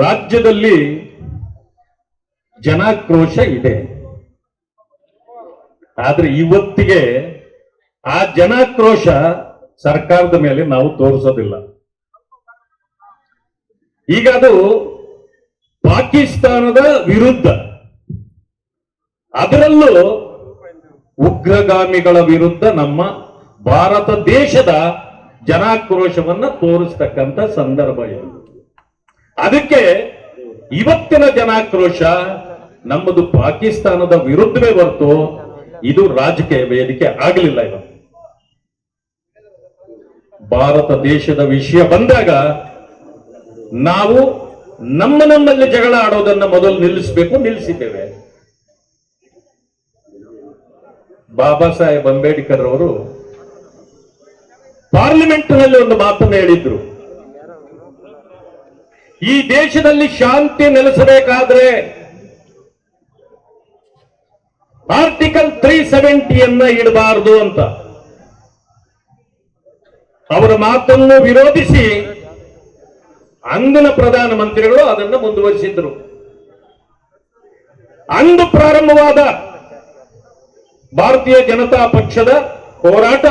ರಾಜ್ಯದಲ್ಲಿ ಜನಾಕ್ರೋಶ ಇದೆ. ಆದ್ರೆ ಇವತ್ತಿಗೆ ಆ ಜನಾಕ್ರೋಶ ಸರ್ಕಾರದ ಮೇಲೆ ನಾವು ತೋರಿಸೋದಿಲ್ಲ. ಈಗ ಅದು ಪಾಕಿಸ್ತಾನದ ವಿರುದ್ಧ. ಅದರಲ್ಲೂ ಉಗ್ರಗಾಮಿಗಳ ವಿರುದ್ಧ ನಮ್ಮ ಭಾರತ ದೇಶದ ಜನಾಕ್ರೋಶವನ್ನ ತೋರಿಸ್ತಕ್ಕಂಥ ಸಂದರ್ಭ ಇದು. ಅದಕ್ಕೆ ಇವತ್ತಿನ ಜನಾಕ್ರೋಶ ನಮ್ಮದು ಪಾಕಿಸ್ತಾನದ ವಿರುದ್ಧವೇ ಹೊರತು ಇದು ರಾಜಕೀಯ ವೇದಿಕೆ ಆಗಲಿಲ್ಲ ಇವತ್ತು. ಭಾರತ ದೇಶದ ವಿಷಯ ಬಂದಾಗ ನಾವು ನಮ್ಮ ನಮ್ಮಲ್ಲಿ ಜಗಳ ಆಡೋದನ್ನ ಮೊದಲು ನಿಲ್ಲಿಸಬೇಕು, ನಿಲ್ಲಿಸಿದ್ದೇವೆ. ಬಾಬಾ ಸಾಹೇಬ್ ಅಂಬೇಡ್ಕರ್ ಅವರು ಪಾರ್ಲಿಮೆಂಟ್ನಲ್ಲಿ ಒಂದು ಮಾತನ್ನು ಹೇಳಿದ್ರು. ಈ ದೇಶದಲ್ಲಿ ಶಾಂತಿ ನೆಲೆಸಬೇಕಾದ್ರೆ ಆರ್ಟಿಕಲ್ ತ್ರೀ ಸೆವೆಂಟಿಯನ್ನ ಇಡಬಾರದು ಅಂತ. ಅವರ ಮಾತನ್ನು ವಿರೋಧಿಸಿ ಅಂದಿನ ಪ್ರಧಾನಮಂತ್ರಿಗಳು ಅದನ್ನು ಮುಂದುವರಿಸಿದ್ರು. ಅಂದು ಪ್ರಾರಂಭವಾದ ಭಾರತೀಯ ಜನತಾ ಪಕ್ಷದ ಹೋರಾಟ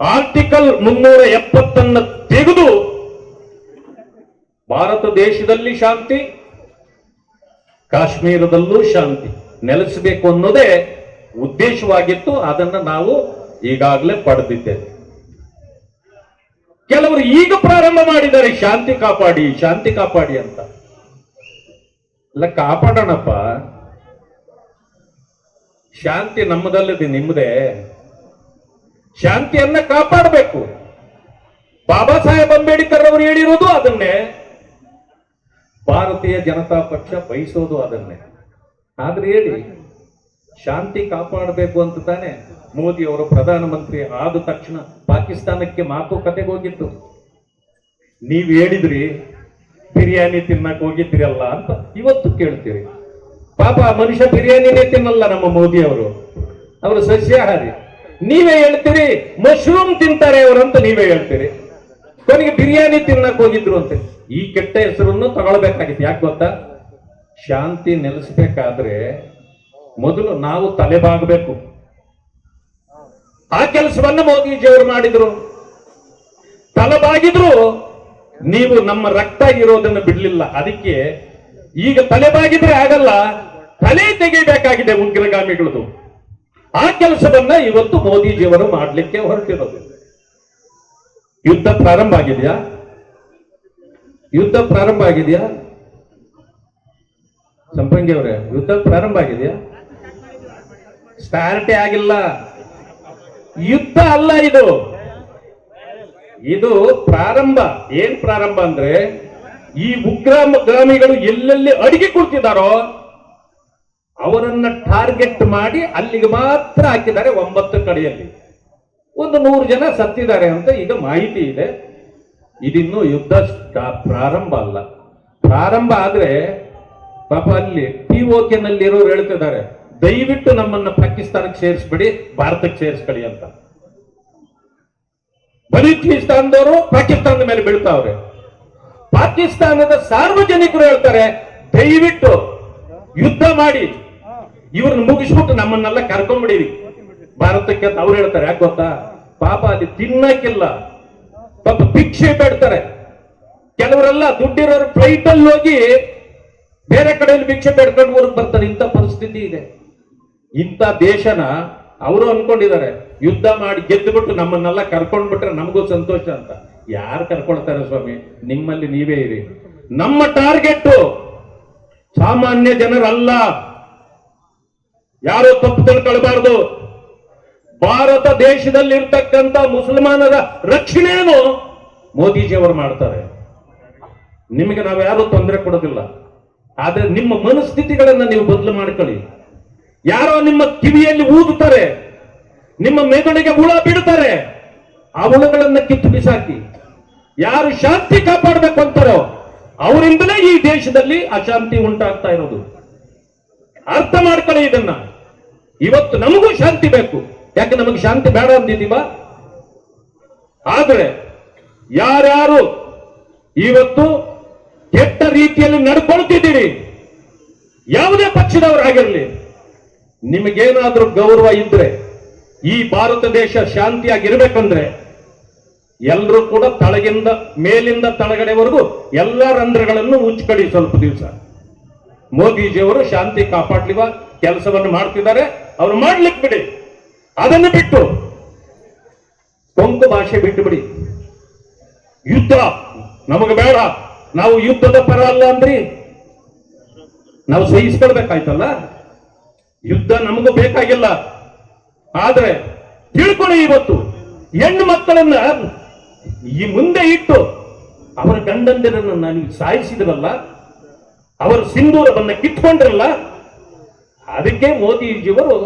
ಆರ್ಟಿಕಲ್ ಮುನ್ನೂರ ಎಪ್ಪತ್ತನ್ನು ತೆಗೆದು ಭಾರತ ದೇಶದಲ್ಲಿ ಶಾಂತಿ, ಕಾಶ್ಮೀರದಲ್ಲೂ ಶಾಂತಿ. ನೆಲೆಸಬೇಕು ಅನ್ನೋದೇ ಉದ್ದೇಶವಾಗಿತ್ತು, ಅದನ್ನ ನಾವು ಈಗಾಗಲೇ ಪಡೆದಿದ್ದೇವೆ. ಕೆಲವರು ಈಗ ಪ್ರಾರಂಭ ಮಾಡಿದ್ದಾರೆ, ಶಾಂತಿ ಕಾಪಾಡಿ ಶಾಂತಿ ಕಾಪಾಡಿ ಅಂತ. ಇಲ್ಲ, ಕಾಪಾಡೋಣಪ್ಪ. ಶಾಂತಿ ನಮ್ಮದಲ್ಲದೆ ನಿಮ್ಮದೇ. ಶಾಂತಿಯನ್ನ ಕಾಪಾಡಬೇಕು. ಬಾಬಾ ಸಾಹೇಬ್ ಅಂಬೇಡ್ಕರ್ ಅವರು ಹೇಳಿರೋದು ಅದನ್ನೇ. ಭಾರತೀಯ ಜನತಾ ಪಕ್ಷ ಬಯಸೋದು ಅದನ್ನೇ. ಆದ್ರೆ ಹೇಳಿ, ಶಾಂತಿ ಕಾಪಾಡಬೇಕು ಅಂತ ತಾನೆ ಮೋದಿ ಅವರು ಪ್ರಧಾನಮಂತ್ರಿ ಆದ ತಕ್ಷಣ ಪಾಕಿಸ್ತಾನಕ್ಕೆ ಮಾತುಕತೆಗೆ ಹೋಗಿತ್ತು ನೀವು ಹೇಳಿದ್ರಿ, ಬಿರಿಯಾನಿ ತಿನ್ನಕ್ ಹೋಗಿದ್ರಿ ಅಲ್ಲ ಅಂತ ಇವತ್ತು ಕೇಳ್ತೀರಿ. ಪಾಪ ಮನುಷ್ಯ ಬಿರಿಯಾನಿನೇ ತಿನ್ನಲ್ಲ ನಮ್ಮ ಮೋದಿ ಅವರು. ಅವರು ಸಸ್ಯಾಹಾರಿ. ನೀವೇ ಹೇಳ್ತೀರಿ ಮಶ್ರೂಮ್ ತಿಂತಾರೆ ಅವರು ಅಂತ ನೀವೇ ಹೇಳ್ತೀರಿ. ಕೊನೆಗೆ ಬಿರಿಯಾನಿ ತಿನ್ನಕ್ ಹೋಗಿದ್ರು ಅಂತೆ. ಈ ಕೆಟ್ಟ ಹೆಸರನ್ನು ತಗೊಳ್ಬೇಕಾಗಿತ್ತು. ಯಾಕೆ ಗೊತ್ತಾ? ಶಾಂತಿ ನೆಲೆಸಬೇಕಾದ್ರೆ ಮೊದಲು ನಾವು ತಲೆಬಾಗಬೇಕು. ಆ ಕೆಲಸವನ್ನ ಮೋದಿಜಿಯವರು ಮಾಡಿದ್ರು. ತಲೆಬಾಗಿದ್ರು, ನೀವು ನಮ್ಮ ರಕ್ತ ಇರೋದನ್ನು ಬಿಡಲಿಲ್ಲ. ಅದಕ್ಕೆ ಈಗ ತಲೆಬಾಗಿದ್ರೆ ಆಗಲ್ಲ, ತಲೆ ತೆಗಿಬೇಕಾಗಿದೆ ಉಗ್ರಗಾಮಿಗಳದು. ಆ ಕೆಲಸವನ್ನ ಇವತ್ತು ಮೋದಿಜಿಯವರು ಮಾಡಲಿಕ್ಕೆ ಹೊರಟಿರೋದು. ಯುದ್ಧ ಪ್ರಾರಂಭ ಆಗಿದೆಯಾ? ಯುದ್ಧ ಪ್ರಾರಂಭ ಆಗಿದೆಯಾ? ಸಂಪಂಗಿ ಅವರೇ, ಯುದ್ಧ ಪ್ರಾರಂಭ ಆಗಿದೆಯಾ? ಸ್ಟಾರ್ಟ್ ಆಗಿಲ್ಲ. ಯುದ್ಧ ಅಲ್ಲ ಇದು. ಇದು ಪ್ರಾರಂಭ. ಏನ್ ಪ್ರಾರಂಭ ಅಂದ್ರೆ, ಈ ಉಗ್ರಗಾಮಿಗಳು ಎಲ್ಲೆಲ್ಲಿ ಅಡಿಗೆ ಕುಳಿತಿದಾರೋ ಅವರನ್ನ ಟಾರ್ಗೆಟ್ ಮಾಡಿ ಅಲ್ಲಿಗೆ ಮಾತ್ರ ಹಾಕಿದ್ದಾರೆ ಒಂಬತ್ತು ಕಡೆಯಲ್ಲಿ. ಒಂದು ನೂರು ಜನ ಸತ್ತಿದ್ದಾರೆ ಅಂತ ಈಗ ಮಾಹಿತಿ ಇದೆ. ಇದಿನ್ನು ಯುದ್ಧ ಪ್ರಾರಂಭ ಅಲ್ಲ. ಪ್ರಾರಂಭ ಆದ್ರೆ ಪಾಪ ಅಲ್ಲಿ ಪಿ ನಲ್ಲಿರೋರು ಹೇಳ್ತಿದ್ದಾರೆ, ದಯವಿಟ್ಟು ನಮ್ಮನ್ನ ಪಾಕಿಸ್ತಾನಕ್ಕೆ ಸೇರಿಸ್ಬಿಡಿ, ಭಾರತಕ್ಕೆ ಸೇರಿಸ್ಕೊಳ್ಳಿ ಅಂತ. ಬಲೂಚಿಸ್ತಾನದವರು ಪಾಕಿಸ್ತಾನದ ಮೇಲೆ ಬೀಳ್ತಾವ್ರೆ. ಪಾಕಿಸ್ತಾನದ ಸಾರ್ವಜನಿಕರು ಹೇಳ್ತಾರೆ, ದಯವಿಟ್ಟು ಯುದ್ಧ ಮಾಡಿ, ಇವ್ರನ್ನ ಮುಗಿಸ್ಬಿಟ್ಟು ನಮ್ಮನ್ನೆಲ್ಲ ಕರ್ಕೊಂಡ್ಬಿಡಿರಿ. ಭಾರತಕ್ಕೆ ಅಂತ ಅವ್ರು ಹೇಳ್ತಾರೆ, ಯಾಕೆ ಗೊತ್ತಾ? ಪಾಪ ಅಲ್ಲಿ ತಿನ್ನಕ್ಕಿಲ್ಲ. ಪಾಪ ಭಿಕ್ಷೆ ಬೇಡ್ತಾರೆ. ಕೆಲವರೆಲ್ಲ ದುಡ್ಡಿರೋರು ಫ್ಲೈಟ್ ಅಲ್ಲಿ ಹೋಗಿ ಬೇರೆ ಕಡೆಯಲ್ಲಿ ಭಿಕ್ಷೆ ಬೇಡ್ಕೊಂಡು ಊರಿಗೆ ಬರ್ತಾರೆ. ಇಂಥ ಪರಿಸ್ಥಿತಿ ಇದೆ. ಇಂಥ ದೇಶನ ಅವರು ಅನ್ಕೊಂಡಿದ್ದಾರೆ. ಯುದ್ಧ ಮಾಡಿ ಗೆದ್ದುಬಿಟ್ಟು ನಮ್ಮನ್ನೆಲ್ಲ ಕರ್ಕೊಂಡ್ಬಿಟ್ರೆ ನಮಗೂ ಸಂತೋಷ ಅಂತ. ಯಾರು ಕರ್ಕೊಳ್ತಾರೆ ಸ್ವಾಮಿ? ನಿಮ್ಮಲ್ಲಿ ನೀವೇ ಇರಿ. ನಮ್ಮ ಟಾರ್ಗೆಟ್ ಸಾಮಾನ್ಯ ಜನರಲ್ಲ. ಯಾರು ತಪ್ಪು ತಿಳ್ಕೊಳ್ಬಾರ್ದು. ಭಾರತ ದೇಶದಲ್ಲಿ ಇರ್ತಕ್ಕಂಥ ಮುಸಲ್ಮಾನರ ರಕ್ಷಣೆಯನ್ನು ಮೋದಿಜಿಯವರು ಮಾಡ್ತಾರೆ. ನಿಮಗೆ ನಾವು ಯಾರು ತೊಂದರೆ ಕೊಡೋದಿಲ್ಲ. ಆದ್ರೆ ನಿಮ್ಮ ಮನಸ್ಥಿತಿಗಳನ್ನ ನೀವು ಬದಲು ಮಾಡ್ಕೊಳ್ಳಿ. ಯಾರೋ ನಿಮ್ಮ ಕಿವಿಯಲ್ಲಿ ಊದುತ್ತಾರೆ, ನಿಮ್ಮ ಮೆದುಳಿಗೆ ಹುಳ ಬಿಡುತ್ತಾರೆ, ಆ ಹುಳಗಳನ್ನ ಕಿತ್ತು ಬಿಸಾಕಿ. ಯಾರು ಶಾಂತಿ ಕಾಪಾಡಬೇಕು ಅಂತಾರೋ ಅವರಿಂದಲೇ ಈ ದೇಶದಲ್ಲಿ ಅಶಾಂತಿ ಉಂಟಾಗ್ತಾ ಇರೋದು. ಅರ್ಥ ಮಾಡ್ಕೊಳ್ಳಿ ಇದನ್ನ. ಇವತ್ತು ನಮಗೂ ಶಾಂತಿ ಬೇಕು. ಯಾಕೆ ನಮಗೆ ಶಾಂತಿ ಬೇಡ ಅಂತಿದ್ದೀವ ಆದರೆ ಯಾರ್ಯಾರು ಇವತ್ತು ಕೆಟ್ಟ ರೀತಿಯಲ್ಲಿ ನಡ್ಕೊಳ್ತಿದ್ದೀರಿ, ಯಾವುದೇ ಪಕ್ಷದವರಾಗಿರಲಿ ನಿಮಗೇನಾದ್ರೂ ಗೌರವ ಇದ್ರೆ, ಈ ಭಾರತ ದೇಶ ಶಾಂತಿಯಾಗಿರ್ಬೇಕಂದ್ರೆ ಎಲ್ಲರೂ ಕೂಡ ತಳಗಿಂದ ಮೇಲಿಂದ ತಳಗಡೆವರೆಗೂ ಎಲ್ಲ ರಂಧ್ರಗಳನ್ನು ಉಚ್ಚಕಡಿ ಸ್ವಲ್ಪ ದಿವಸ. ಮೋದಿಜಿಯವರು ಶಾಂತಿ ಕಾಪಾಡ್ಲಿವ, ಕೆಲಸವನ್ನು ಮಾಡ್ತಿದ್ದಾರೆ, ಅವ್ರು ಮಾಡ್ಲಿಕ್ಕೆ ಬಿಡಿ. ಅದನ್ನು ಬಿಟ್ಟು ಕೊಂಕು ಭಾಷೆ ಬಿಟ್ಟು ಬಿಡಿ. ಯುದ್ಧ ನಮಗೆ ಬೇಡ. ನಾವು ಯುದ್ಧದ ಪರ ಅಲ್ಲ ಅಂದ್ರಿ. ನಾವು ಸಹಿಸ್ಕೊಳ್ಬೇಕಾಯ್ತಲ್ಲ? ಯುದ್ಧ ನಮಗೂ ಬೇಕಾಗಿಲ್ಲ. ಆದ್ರೆ ತಿಳ್ಕೊಳ್ಳಿ ಇವತ್ತು. ಹೆಣ್ಣು ಮಕ್ಕಳನ್ನ ಈ ಮುಂದೆ ಇಟ್ಟು ಅವರ ಗಂಡಂದಿರನ್ನ ನಾನು ಸಾಯಿಸಿದ್ರಲ್ಲ, ಅವರ ಸಿಂಧೂರವನ್ನ ಕಿತ್ಕೊಂಡ್ರಲ್ಲ, ಅದಕ್ಕೆ ಮೋದಿಜಿಯವರು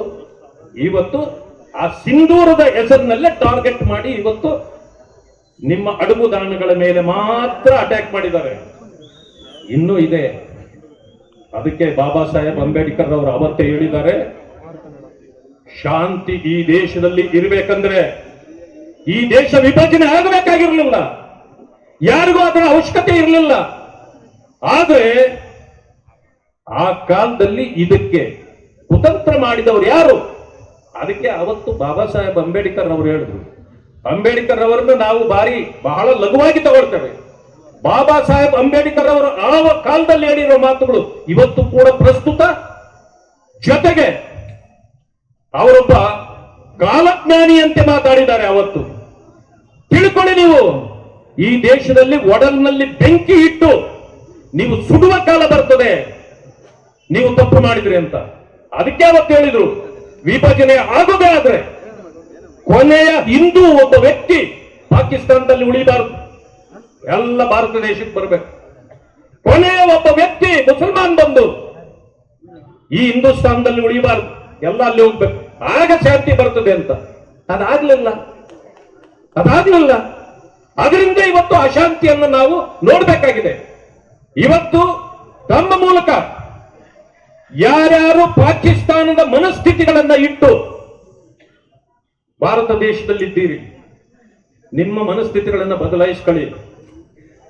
ಇವತ್ತು ಆ ಸಿಂಧೂರದ ಹೆಸರಿನಲ್ಲೇ ಟಾರ್ಗೆಟ್ ಮಾಡಿ ಇವತ್ತು ನಿಮ್ಮ ಅಡುಗುದಾಣಗಳ ಮೇಲೆ ಮಾತ್ರ ಅಟ್ಯಾಕ್ ಮಾಡಿದ್ದಾರೆ. ಇನ್ನೂ ಇದೆ. ಅದಕ್ಕೆ ಬಾಬಾ ಸಾಹೇಬ್ ಅಂಬೇಡ್ಕರ್ ಅವರು ಅವತ್ತೇ ಹೇಳಿದ್ದಾರೆ, ಶಾಂತಿ ಈ ದೇಶದಲ್ಲಿ ಇರಬೇಕಂದ್ರೆ ಈ ದೇಶ ವಿಭಜನೆ ಆಗಬೇಕಾಗಿರಲಿಲ್ಲ. ಯಾರಿಗೂ ಅದರ ಅವಶ್ಯಕತೆ ಇರಲಿಲ್ಲ. ಆದ್ರೆ ಆ ಕಾಲದಲ್ಲಿ ಇದಕ್ಕೆ ಕುತಂತ್ರ ಮಾಡಿದವರು ಯಾರು? ಅದಕ್ಕೆ ಅವತ್ತು ಬಾಬಾ ಸಾಹೇಬ್ ಅಂಬೇಡ್ಕರ್ ಅವರು ಹೇಳಿದ್ರು ಅಂಬೇಡ್ಕರ್ ಅವರನ್ನು ನಾವು ಬಾರಿ ಬಹಳ ಲಘುವಾಗಿ ತಗೊಳ್ತೇವೆ. ಬಾಬಾ ಸಾಹೇಬ್ ಅಂಬೇಡ್ಕರ್ ಅವರು ಆ ಕಾಲದಲ್ಲಿ ಹೇಳಿರೋ ಮಾತುಗಳು ಇವತ್ತು ಕೂಡ ಪ್ರಸ್ತುತ. ಜೊತೆಗೆ ಅವರೊಬ್ಬ ಕಾಲಜ್ಞಾನಿಯಂತೆ ಮಾತಾಡಿದ್ದಾರೆ ಅವತ್ತು. ತಿಳ್ಕೊಳ್ಳಿ ನೀವು, ಈ ದೇಶದಲ್ಲಿ ಒಡಲ್ನಲ್ಲಿ ಬೆಂಕಿ ಇಟ್ಟು ನೀವು ಸುಡುವ ಕಾಲ ಬರ್ತದೆ, ನೀವು ತಪ್ಪು ಮಾಡಿದ್ರಿ ಅಂತ. ಅದಕ್ಕೆ ಅವತ್ತು ಹೇಳಿದ್ರು ವಿಭಜನೆ ಆಗೋದೇ ಆದ್ರೆ ಕೊನೆಯ ಹಿಂದೂ ಒಬ್ಬ ವ್ಯಕ್ತಿ ಪಾಕಿಸ್ತಾನದಲ್ಲಿ ಉಳಿಬಾರದು. ಎಲ್ಲ ಭಾರತ ದೇಶಕ್ಕೆ ಬರಬೇಕು. ಕೊನೆಯ ಒಬ್ಬ ವ್ಯಕ್ತಿ ಮುಸಲ್ಮಾನ್ ಬಂದು ಈ ಹಿಂದೂಸ್ತಾನದಲ್ಲಿ ಉಳಿಬಾರದು. ಎಲ್ಲ ಅಲ್ಲಿ ಹೋಗ್ಬೇಕು. ಆಗ ಶಾಂತಿ ಬರ್ತದೆ ಅಂತ. ಅದಾಗ್ಲಿಲ್ಲ. ಅದಾಗ್ಲಿಲ್ಲ. ಅದರಿಂದ ಇವತ್ತು ಅಶಾಂತಿಯನ್ನು ನಾವು ನೋಡ್ಬೇಕಾಗಿದೆ. ಇವತ್ತು ತಮ್ಮ ಮೂಲಕ ಯಾರ್ಯಾರು ಪಾಕಿಸ್ತಾನದ ಮನಸ್ಥಿತಿಗಳನ್ನ ಇಟ್ಟು ಭಾರತ ದೇಶದಲ್ಲಿದ್ದೀರಿ, ನಿಮ್ಮ ಮನಸ್ಥಿತಿಗಳನ್ನ ಬದಲಾಯಿಸ್ಕೊಳ್ಳಿ.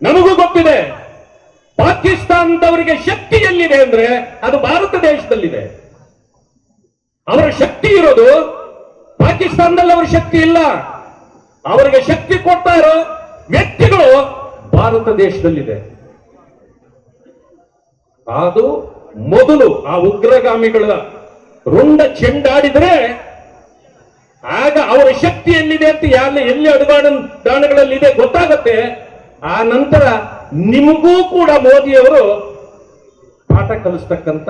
ನಮಗೂ ಗೊತ್ತಿದೆ, ಪಾಕಿಸ್ತಾನದವರಿಗೆ ಶಕ್ತಿ ಎಲ್ಲಿದೆ ಅಂದ್ರೆ ಅದು ಭಾರತ ದೇಶದಲ್ಲಿದೆ. ಅವರ ಶಕ್ತಿ ಇರೋದು ಪಾಕಿಸ್ತಾನದಲ್ಲಿ ಅವ್ರ ಶಕ್ತಿ ಇಲ್ಲ. ಅವರಿಗೆ ಶಕ್ತಿ ಕೊಡ್ತಾ ವ್ಯಕ್ತಿಗಳು ಭಾರತ ದೇಶದಲ್ಲಿದೆ. ಅದು ಮೊದಲು ಆ ಉಗ್ರಗಾಮಿಗಳ ರುಂಡ ಚೆಂಡಾಡಿದರೆ ಆಗ ಅವರ ಶಕ್ತಿ ಎಲ್ಲಿದೆ ಅಂತ ಯಾರು ಎಲ್ಲಿ ಅಡುಗಾಡ ದಾಣಗಳಲ್ಲಿ ಇದೆ ಗೊತ್ತಾಗತ್ತೆ. ಆ ನಂತರ ನಿಮಗೂ ಕೂಡ ಮೋದಿಯವರು ಪಾಠ ಕಲಿಸ್ತಕ್ಕಂಥ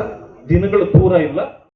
ದಿನಗಳು ದೂರ ಇಲ್ಲ.